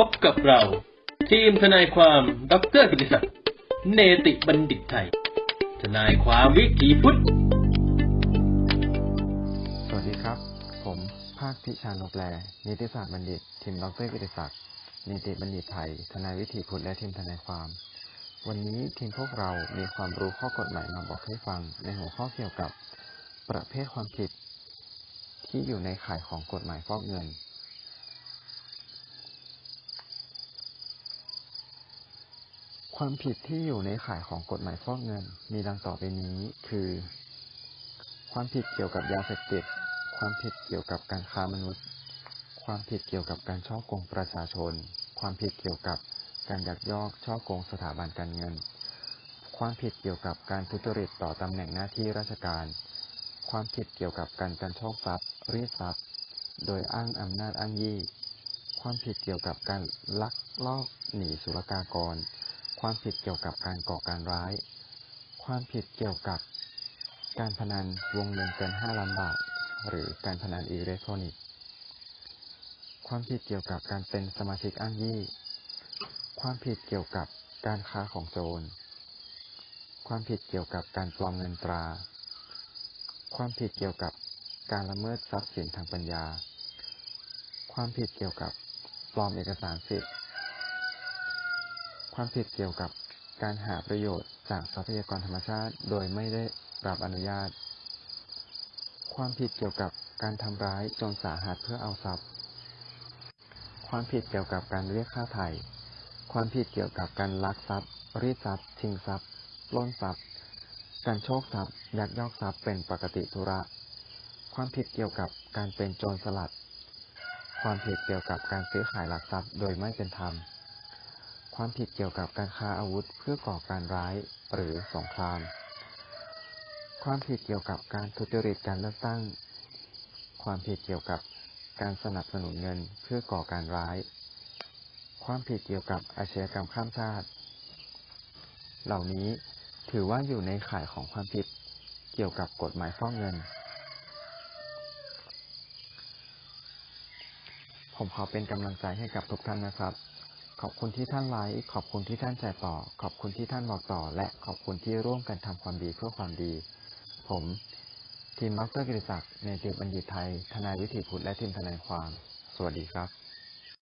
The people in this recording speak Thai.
พบกับเรา ทีมทนายความดรกิติศักดิ์เนติบัณฑิตไทย ทนายความวิถีพุทธ สวัสดีครับ ผมภาคพิชานกแลนิติศาสตร์บัณฑิต ทีมดรกิติศักดิ์เนติบัณฑิตไทย ทนายวิถีพุทธและทีมทนายความ วันนี้ทีมพวกเรามีความรู้ข้อกฎหมายมาบอกให้ฟังในหัวข้อเกี่ยวกับประเภทความผิด ที่อยู่ในข่ายของกฎหมายฟอกเงิน ความผิดที่อยู่ในข่ายของกฎหมายฟอกเงิน มีดังต่อไปนี้ คือ ความผิดเกี่ยวกับยาเสพติด ความผิดเกี่ยวกับการค้ามนุษย์ ความผิดเกี่ยวกับการช่อโกงประชาชน ความผิดเกี่ยวกับการยักยอกช่อโกงสถาบันการเงิน ความผิดเกี่ยวกับการทุจริตต่อตำแหน่งหน้าที่ราชการ ความผิดเกี่ยวกับการกันโชคทรัพย์รีดทรัพย์ โดยอ้างอำนาจอ้างยี่ ความผิดเกี่ยวกับการลักลอบหนีศุลกากร ความผิดเกี่ยวกับการก่อการร้าย ความผิดเกี่ยวกับการพนันวงเงินเกิน 5 ล้านบาท หรือการพนันอิเล็กทรอนิกส์ ความผิดเกี่ยวกับการเป็นสมาชิกอ้างยี่ ความผิดเกี่ยวกับการค้าของโจร ความผิดเกี่ยวกับการปลอมเงินตรา ความผิดเกี่ยวกับการละเมิดทรัพย์สินทางปัญญา ความผิดเกี่ยวกับปลอมเอกสารสิทธิ์ ความผิดเกี่ยวกับการหาประโยชน์จากทรัพยากรธรรมชาติ โดยไม่ได้รับอนุญาต ความผิดเกี่ยวกับการทำร้ายจนสาหัสเพื่อเอาทรัพย์ ความผิดเกี่ยวกับการเรียกค่าไถ่ ความผิดเกี่ยวกับการลักทรัพย์ รีดทรัพย์ ชิงทรัพย์ ปล้นทรัพย์ การโชคทรัพย์ ยักยอกทรัพย์เป็นปกติธุระ ความผิดเกี่ยวกับการเป็นโจรสลัด ความผิดเกี่ยวกับการซื้อขายหลักทรัพย์โดยไม่เป็นธรรม ความผิดเกี่ยวกับการค้าอาวุธเพื่อก่อการร้าย หรือสงคราม ความผิดเกี่ยวกับการทุจริตการเลือกตั้ง ความผิดเกี่ยวกับการสนับสนุนเงินเพื่อก่อการร้าย ความผิดเกี่ยวกับอาชญากรรมข้ามชาติ เหล่านี้ถือว่าอยู่ในข่ายของความผิดเกี่ยวกับกฎหมายฟอกเงิน ผมขอเป็นกำลังใจให้กับทุกท่านนะครับ ขอบคุณที่ท่านไลค์ขอบคุณที่ท่านแชร์ต่อ ขอบคุณที่ท่านบอกต่อ และขอบคุณที่ร่วมกันทำความดีเพื่อความดี ผมทีมดรกิติศักดิ์ในติบัญญิตไทย ทนายวิถีพุทธและทีมทนายความ สวัสดีครับ